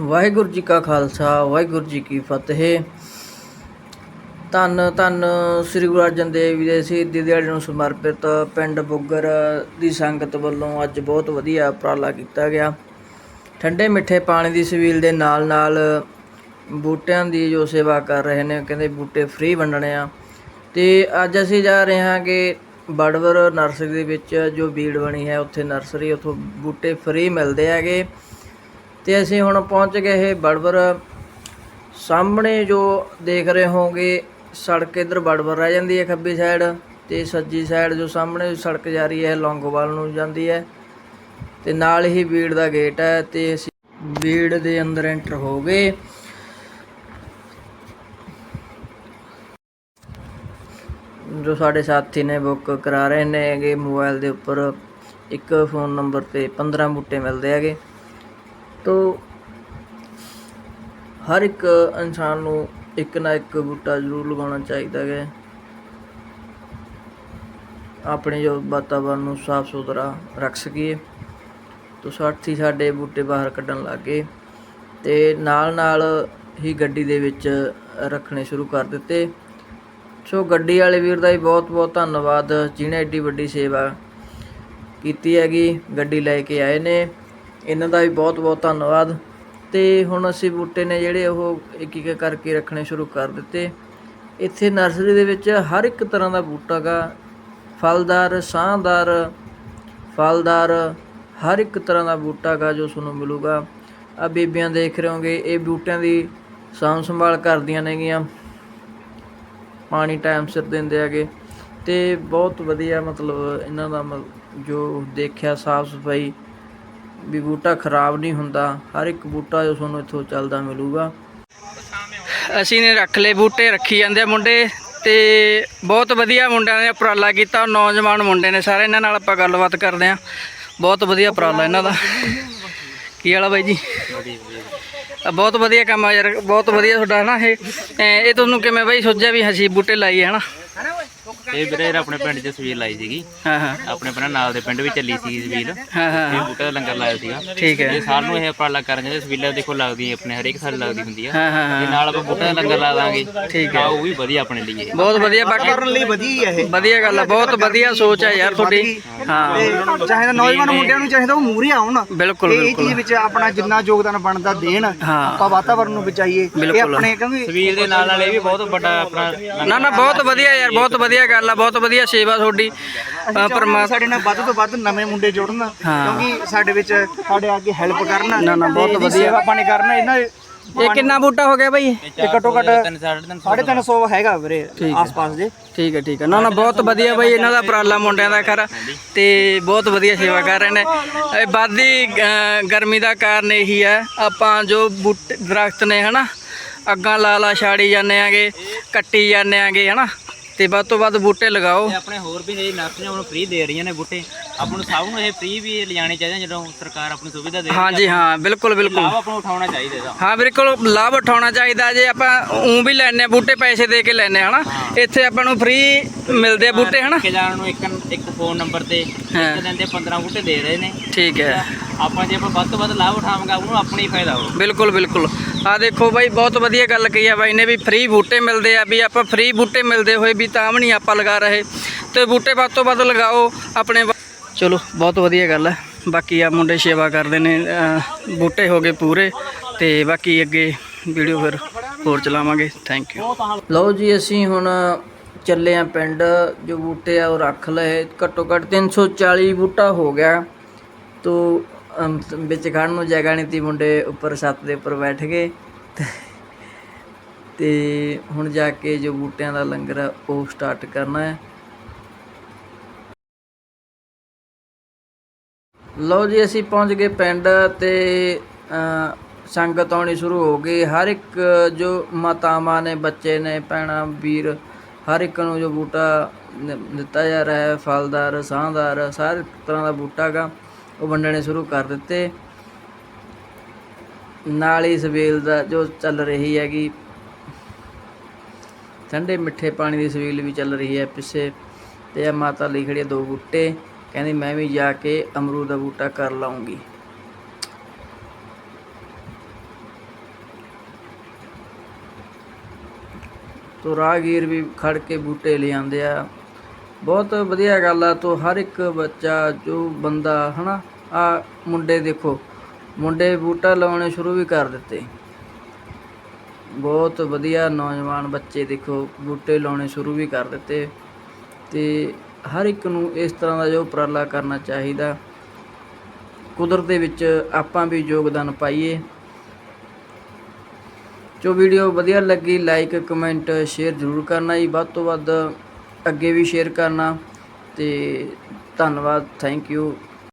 ਵਾਹਿਗੁਰੂ ਜੀ ਕਾ ਖਾਲਸਾ, ਵਾਹਿਗੁਰੂ ਜੀ ਕੀ ਫਤਿਹ। ਧੰਨ ਧੰਨ ਸ੍ਰੀ ਗੁਰੂ ਅਰਜਨ ਦੇਵ ਜੀ ਦੇ ਸ਼ਹੀਦੀ ਦਿਹਾੜੇ ਨੂੰ ਸਮਰਪਿਤ ਪਿੰਡ ਬੁੱਗਰ ਦੀ ਸੰਗਤ ਵੱਲੋਂ ਅੱਜ ਬਹੁਤ ਵਧੀਆ ਉਪਰਾਲਾ ਕੀਤਾ ਗਿਆ। ਠੰਡੇ ਮਿੱਠੇ ਪਾਣੀ ਦੀ ਸਵੀਲ ਦੇ ਨਾਲ ਨਾਲ ਬੂਟਿਆਂ ਦੀ ਜੋ ਸੇਵਾ ਕਰ ਰਹੇ ਨੇ, ਕਹਿੰਦੇ ਬੂਟੇ ਫ੍ਰੀ ਵੰਡਣੇ ਆ। ਤੇ ਅੱਜ ਅਸੀਂ ਜਾ ਰਹੇ ਹਾਂ ਕਿ ਬੜਵਰ ਨਰਸਰੀ ਦੇ ਵਿੱਚ ਜੋ ਬੀੜ ਬਣੀ ਹੈ, ਉੱਥੇ ਨਰਸਰੀ, ਉੱਥੋਂ ਬੂਟੇ ਫ੍ਰੀ ਮਿਲਦੇ ਹੈਗੇ। ਤੇ ਅਸੀਂ ਹੁਣ ਪਹੁੰਚ ਗਏ ਇਹ ਬੜਵਰ। ਸਾਹਮਣੇ ਜੋ ਦੇਖ ਰਹੇ ਹੋਗੇ ਸੜਕ ਇਧਰ ਬੜਬਰ ਰਹਿ ਜਾਂਦੀ ਹੈ ਖੱਬੀ ਸਾਈਡ ਤੇ ਸੱਜੀ ਸਾਈਡ ਜੋ ਸਾਹਮਣੇ ਸੜਕ ਜਾ ਰਹੀ ਹੈ ਲੌਂਗੋਵਾਲ ਨੂੰ ਜਾਂਦੀ ਹੈ। ਤੇ ਨਾਲ ਹੀ ਬੀੜ ਦਾ ਗੇਟ ਹੈ ਤੇ ਅਸੀਂ ਬੀੜ ਦੇ ਅੰਦਰ ਐਂਟਰ ਹੋ ਗਏ। ਜੋ ਸਾਡੇ ਸਾਥੀ ਨੇ ਬੁੱਕ ਕਰਾ ਰਹੇ ਨੇ ਹੈਗੇ ਮੋਬਾਈਲ ਦੇ ਉੱਪਰ ਇੱਕ ਫੋਨ ਨੰਬਰ ਤੇ 15 ਬੂਟੇ ਮਿਲਦੇ ਹੈਗੇ। ਤੋ ਹਰ ਇੱਕ ਇਨਸਾਨ ਨੂੰ ਇੱਕ ਨਾ ਇੱਕ ਬੂਟਾ ਜ਼ਰੂਰ ਲਗਾਉਣਾ ਚਾਹੀਦਾ ਹੈ। ਆਪਣੇ ਜੋ ਵਾਤਾਵਰਨ ਨੂੰ ਸਾਫ਼ ਸੁਥਰਾ ਰੱਖ ਸਕੀਏ। ਤੋ ਸਾਥੀ ਸਾਡੇ ਬੂਟੇ ਬਾਹਰ ਕੱਢਣ ਲੱਗੇ ਤੇ ਨਾਲ ਨਾਲ ਹੀ ਗੱਡੀ ਦੇ ਵਿੱਚ ਰੱਖਣੇ ਸ਼ੁਰੂ ਕਰ ਦਿੱਤੇ। ਸੋ ਗੱਡੀ ਵਾਲੇ ਵੀਰ ਦਾ ਵੀ ਬਹੁਤ ਬਹੁਤ ਧੰਨਵਾਦ। ਜਿਹਨੇ ਐਡੀ ਵੱਡੀ ਸੇਵਾ ਕੀਤੀ ਹੈਗੀ, ਗੱਡੀ ਲੈ ਕੇ ਆਏ ਨੇ। ਇਹਨਾਂ ਦਾ ਵੀ ਬਹੁਤ ਬਹੁਤ ਧੰਨਵਾਦ। ਤੇ ਹੁਣ ਅਸੀਂ ਬੂਟੇ ਨੇ ਜਿਹੜੇ ਉਹ ਇੱਕ ਇੱਕ ਕਰਕੇ ਰੱਖਣੇ ਸ਼ੁਰੂ ਕਰ ਦਿੱਤੇ। ਇੱਥੇ ਨਰਸਰੀ ਦੇ ਵਿੱਚ ਹਰ ਇੱਕ ਤਰ੍ਹਾਂ ਦਾ ਬੂਟਾ ਗਾ। ਫਲਦਾਰ ਸਾਹਦਾਰ ਫਲਦਾਰ, ਹਰ ਇੱਕ ਤਰ੍ਹਾਂ ਦਾ ਬੂਟਾ ਗਾ ਜੋ ਤੁਹਾਨੂੰ ਮਿਲੂਗਾ। ਆ ਬੀਬੀਆਂ ਦੇਖ ਰਹੇ ਹੋਗੇ, ਇਹ ਬੂਟਿਆਂ ਦੀ ਸਾਂਭ ਸੰਭਾਲ ਕਰਦੀਆਂ ਨੇਗੀਆਂ। ਪਾਣੀ ਟਾਈਮ ਸਿਰ ਦਿੰਦੇ ਹੈਗੇ। ਤੇ ਬਹੁਤ ਵਧੀਆ ਮਤਲਬ ਇਹਨਾਂ ਦਾ ਮਤਲਬ ਜੋ ਦੇਖਿਆ ਸਾਫ਼ ਸਫ਼ਾਈ ਵੀ ਬੂਟਾ ਖਰਾਬ ਨਹੀਂ ਹੁੰਦਾ, ਹਰ ਇੱਕ ਬੂਟਾ ਜੋ ਤੁਹਾਨੂੰ ਇੱਥੋਂ ਚੱਲਦਾ ਮਿਲੂਗਾ। ਅਸੀਂ ਨੇ ਰੱਖ ਲਏ ਬੂਟੇ, ਰੱਖੀ ਜਾਂਦੇ ਆ ਮੁੰਡੇ ਤੇ ਬਹੁਤ ਵਧੀਆ ਮੁੰਡਿਆਂ ਨੇ ਉਪਰਾਲਾ ਕੀਤਾ ਨੌਜਵਾਨ ਮੁੰਡੇ ਨੇ ਸਾਰੇ, ਇਹਨਾਂ ਨਾਲ ਆਪਾਂ ਗੱਲਬਾਤ ਕਰਦੇ ਆ ਬਹੁਤ ਵਧੀਆ ਉਪਰਾਲਾ ਇਹਨਾਂ ਦਾ। ਕੀ ਵਾਲਾ ਬਾਈ ਜੀ? ਬਹੁਤ ਵਧੀਆ ਕੰਮ ਆ ਯਾਰ, ਬਹੁਤ ਵਧੀਆ ਤੁਹਾਡਾ ਹਨਾ ਇਹ ਇਹ ਤੁਹਾਨੂੰ ਕਿਵੇਂ ਬਾਈ ਸੋਚਿਆ ਵੀ ਅਸੀਂ ਬੂਟੇ ਲਾਈਏ ਹਨਾ? ਇਹ ਵੀਰੇ ਆਪਣੇ ਪਿੰਡ 'ਚ ਸਵੀਲ ਲਾਈ ਸੀਗੀ। ਹਾਂ ਹਾਂ ਆਪਣੇ ਪਿੰਡ ਨਾਲ ਦੇ ਪਿੰਡ ਵੀ ਚੱਲੀ ਸੀ ਸਵੀਲ। ਹਾਂ ਹਾਂ ਇਹ ਬੂਟੇ ਦਾ ਲੰਗਰ ਲਾਇਆ ਸੀਗਾ। ਠੀਕ ਹੈ। ਇਹ ਸਾਲ ਨੂੰ ਇਹ ਉਪਰਾਲਾ ਕਰਨ ਜਾਂਦੇ ਸਵੀਲਾਂ ਦੇਖੋ ਲੱਗਦੀ ਆਪਣੇ ਹਰੇਕ ਸਾਲ ਲੱਗਦੀ ਹੁੰਦੀ ਆ। ਹਾਂ ਹਾਂ ਤੇ ਹਾਂ ਨਾਲ ਆਪਾਂ ਬੂਟੇ ਦਾ ਲੰਗਰ ਲਾ ਦਾਂਗੇ। ਠੀਕ ਹੈ। ਉਹ ਵੀ ਵਧੀਆ ਆਪਣੇ ਲਈ ਇਹ। ਬਹੁਤ ਵਧੀਆ ਬਾਕੀ ਲਈ ਵਧੀਆ ਹੀ ਹੈ ਵਧੀਆ ਗੱਲ ਆ ਬਹੁਤ ਵਧੀਆ ਸੋਚ ਆ ਯਾਰ ਤੁਹਾਡੀ। ਹਾਂ। ਇਹ ਚਾਹੀਦਾ ਨੌਜਵਾਨ ਮੁੰਡਿਆਂ ਨੂੰ ਚਾਹੀਦਾ ਉਹ ਮੂਹਰੇ ਆਉਣ। ਬਿਲਕੁਲ ਇਹ ਬਿਲਕੁਲ। ਚੀਜ਼ ਵਿੱਚ ਆਪਣਾ ਜਿੰਨਾ ਯੋਗਦਾਨ ਬਣਦਾ ਦੇਣ ਹਾਂ। ਆਪਾਂ ਵਾਤਾਵਰਨ ਨੂੰ ਬਚਾਈਏ। ਇਹ ਬਿਲਕੁਲ। ਆਪਣੇ ਕਿਉਂਕਿ ਸਵੀਲ ਦੇ ਨਾਲ ਨਾਲ ਇਹ ਵੀ ਬਹੁਤ ਵੱਡਾ ਆਪਣਾ ਨਾ ਨਾ ਬਹੁਤ ਵਧੀਆ ਯਾਰ ਬਹੁਤ ਵਧੀਆ ਗੱਲ ਆ ਬਹੁਤ ਵਧੀਆ ਸੇਵਾ ਤੁਹਾਡੀ। ਪਰਮਾ ਸਾਡੇ ਨਾਲ ਵੱਧ ਤੋਂ ਵੱਧ ਨਵੇਂ ਮੁੰਡੇ ਜੁੜਨ। ਕਿਉਂਕਿ ਸਾਡੇ ਵਿੱਚ ਸਾਡੇ ਅੱਗੇ ਹੈਲਪ ਕਰਨ ਨਾ, ਨਾ, ਬਹੁਤ ਵਧੀਆ। ਸੇਵਾ ਪਾਣੀ ਕਰਨ ਇਹਨਾਂ ਇਹ ਕਿੰਨਾ ਬੂਟਾ ਹੋ ਗਿਆ ਬਾਈ? ਇਹ ਘੱਟੋ ਘੱਟ ਤਿੰਨ ਸਾਢੇ ਤਿੰਨ ਸੌ 350 ਹੈਗਾ ਵੀਰੇ। ਆਸ-ਪਾਸ ਦੇ ਠੀਕ ਹੈ ਠੀਕ ਹੈ। ਨਾ ਨਾ ਬਹੁਤ ਵਧੀਆ ਬਾਈ ਇਹਨਾਂ ਦਾ ਉਪਰਾਲਾ ਮੁੰਡਿਆਂ ਦਾ ਖਰਾ ਤੇ ਬਹੁਤ ਵਧੀਆ ਸੇਵਾ ਕਰ ਰਹੇ ਨੇ। ਇਹ ਵੱਧਦੀ ਅ, ਗਰਮੀ ਦਾ ਕਾਰਨ ਇਹੀ ਹੈ। ਆਪਾਂ ਜੋ ਬੂਟੇ ਦਰਖਤ ਨੇ ਹਨਾ ਅੱਗਾਂ ਲਾ ਲਾ ਛਾੜੀ ਜਾਂਦੇ ਆਂਗੇ ਕੱਟੀ ਜਾਂਦੇ ਆਂਗੇ ਹਨਾ। ਤੇ ਵੱਧ ਤੋਂ ਵੱਧ ਬੂਟੇ ਲਗਾਓ। ਤੇ ਆਪਣੇ ਹੋਰ ਵੀ ਇਹ ਨਰਸਰੀਆਂ ਹੁਣ ਫ੍ਰੀ ਦੇ ਰਹੀਆਂ ਨੇ ਬੂਟੇ। ਆਪਾਂ ਨੂੰ ਸਭ ਨੂੰ ਇਹ ਫ੍ਰੀ ਵੀ ਲਿਜਾਣੇ ਚਾਹੀਦੇ ਜਦੋਂ ਸਰਕਾਰ ਆਪਣੀ ਸੁਵਿਧਾ ਦੇ ਹਾਂਜੀ ਹਾਂ ਬਿਲਕੁਲ ਬਿਲਕੁਲ। ਲਾਭ ਆਪਾਂ ਨੂੰ ਉਠਾਉਣਾ ਚਾਹੀਦਾ ਇਹਦਾ। ਹਾਂ ਬਿਲਕੁਲ ਲਾਭ ਉਠਾਉਣਾ ਚਾਹੀਦਾ ਜੇ ਆਪਾਂ ਉਂ ਵੀ ਲੈਣੇ ਬੂਟੇ ਪੈਸੇ ਦੇ ਕੇ ਲੈਣੇ ਹਨਾ? ਇੱਥੇ ਆਪਾਂ ਨੂੰ ਫ੍ਰੀ ਮਿਲਦੇ ਆ ਬੂਟੇ ਹਨਾ? ਕਿ ਜਾਣ ਨੂੰ ਇੱਕ ਇੱਕ ਫੋਨ ਨੰਬਰ ਤੇ। ਇੱਕ ਦਿਨ ਦੇ 15 ਬੂਟੇ ਦੇ ਰਹੇ ਨੇ। ਠੀਕ ਹੈ। ਆਪਾਂ ਜੇ ਆਪਾਂ ਵੱਧ ਤੋਂ ਵੱਧ ਲਾਭ ਉਠਾਵਾਂਗੇ ਉਹਨੂੰ ਆਪਣਾ ਹੀ ਫਾਇਦਾ ਹੋਊ। ਬਿਲਕੁਲ ਬਿਲਕੁਲ। ਆ ਦੇਖੋ ਬਾਈ ਬਹੁਤ ਵਧੀਆ ਗੱਲ ਕਹੀ ਆ ਬਾਈ ਨੇ ਵੀ ਫ੍ਰੀ ਬੂਟੇ ਮਿਲਦੇ ਆ ਵੀ ਆਪਾਂ ਫ੍ਰੀ ਬੂਟੇ ਮਿਲਦੇ ਹੋਏ ਵੀ ਤਾਂ ਵੀ ਨਹੀਂ ਆਪਾਂ ਲਗਾ ਰਹੇ। ਤੇ ਬੂਟੇ ਵੱਧ ਤੋਂ ਵੱਧ ਲਗਾਓ ਆਪਣੇ ਚਲੋ, ਬਹੁਤ ਵਧੀਆ ਗੱਲ ਹੈ। ਬਾਕੀ ਆ ਮੁੰਡੇ ਸੇਵਾ ਕਰਦੇ ਨੇ ਬੂਟੇ ਹੋ ਗਏ ਪੂਰੇ ਤੇ ਬਾਕੀ ਅੱਗੇ ਵੀਡੀਓ ਫਿਰ ਹੋਰ ਚਲਾਵਾਂਗੇ। ਥੈਂਕ ਯੂ ਲਓ ਜੀ, ਅਸੀਂ ਹੁਣ ਚੱਲੇ ਆ ਪਿੰਡ। ਜੋ ਬੂਟੇ ਆ, ਉਹ ਰੱਖ ਲਏ। ਘੱਟੋ ਘੱਟ 340 ਬੂਟਾ ਹੋ ਗਿਆ। ਤੋ ਵਿੱਚ ਖੜਨ ਨੂੰ ਜਗ੍ਹਾ ਨਹੀਂ ਤੀ ਮੁੰਡੇ ਉੱਪਰ, ਛੱਤ ਦੇ ਉੱਪਰ ਬੈਠ ਗਏ। ਤੇ- ਤੇ ਹੁਣ ਜਾ ਕੇ ਜੋ ਬੂਟਿਆਂ ਦਾ ਲੰਗਰ ਆ, ਉਹ ਸਟਾਰਟ ਕਰਨਾ ਹੈ। ਲਓ ਜੀ, ਅਸੀਂ ਪਹੁੰਚ ਗਏ ਪਿੰਡ ਤੇ ਸੰਗਤ ਆਉਣੀ ਸ਼ੁਰੂ ਹੋ ਗਈ। ਹਰ ਇੱਕ ਜੋ ਮਾਤਾਵਾਂ ਨੇ, ਬੱਚੇ ਨੇ, ਭੈਣਾਂ, ਵੀਰ, ਹਰ ਇੱਕ ਨੂੰ ਜੋ ਬੂਟਾ ਦਿੱਤਾ ਜਾ ਰਿਹਾ ਹੈ, ਫਲਦਾਰ, ਸਾਹਦਾਰ ਸਾਰੇ ਤਰ੍ਹਾਂ ਦਾ ਬੂਟਾ ਗਾ, ਉਹ ਵੰਡਣੇ ਸ਼ੁਰੂ ਕਰ ਦਿੱਤੇ। ਨਾਲ ਹੀ ਸਵੇਲ ਦਾ ਜੋ ਚੱਲ ਰਹੀ ਹੈਗੀ, ਠੰਡੇ ਮਿੱਠੇ ਪਾਣੀ ਦੀ ਸਵੇਲ ਵੀ ਚੱਲ ਰਹੀ ਹੈ ਪਿੱਛੇ, ਤੇ ਇਹ ਮਾਤਾ ਲਈ ਖੜੀ ਹੈ ਦੋ ਬੂਟੇ। ਕਹਿੰਦੀ ਮੈਂ ਵੀ ਜਾ ਕੇ ਅਮਰੂਦ ਦਾ ਬੂਟਾ ਕਰ ਲਾਉਂਗੀ। ਤੋ ਰਾਹਗੀਰ ਵੀ ਖੜ ਕੇ ਬੂਟੇ ਲਿਆਉਂਦੇ ਆ। ਬਹੁਤ ਵਧੀਆ ਗੱਲ ਆ ਤੋ ਹਰ ਇੱਕ ਬੱਚਾ, ਜੋ ਬੰਦਾ, ਹਨਾ, ਆ ਮੁੰਡੇ ਦੇਖੋ, ਮੁੰਡੇ ਬੂਟਾ ਲਾਉਣੇ ਸ਼ੁਰੂ ਵੀ ਕਰ ਦਿੱਤੇ। ਬਹੁਤ ਵਧੀਆ ਨੌਜਵਾਨ ਬੱਚੇ ਦੇਖੋ, ਬੂਟੇ ਲਾਉਣੇ ਸ਼ੁਰੂ ਵੀ ਕਰ ਦਿੱਤੇ। ਤੇ ਹਰ ਇੱਕ ਨੂੰ ਇਸ ਤਰ੍ਹਾਂ ਦਾ ਜੋ ਉਪਰਾਲਾ ਕਰਨਾ ਚਾਹੀਦਾ। ਕੁਦਰਤ ਦੇ ਵਿੱਚ ਆਪਾਂ ਵੀ ਯੋਗਦਾਨ ਪਾਈਏ। ਜੋ ਵੀਡੀਓ ਵਧੀਆ ਲੱਗੀ ਲਾਈਕ ਕਮੈਂਟ ਸ਼ੇਅਰ ਜ਼ਰੂਰ ਕਰਨਾ ਜੀ। ਵੱਧ ਤੋਂ ਵੱਧ ਅੱਗੇ ਵੀ ਸ਼ੇਅਰ ਕਰਨਾ। ਤੇ ਧੰਨਵਾਦ ਥੈਂਕ ਯੂ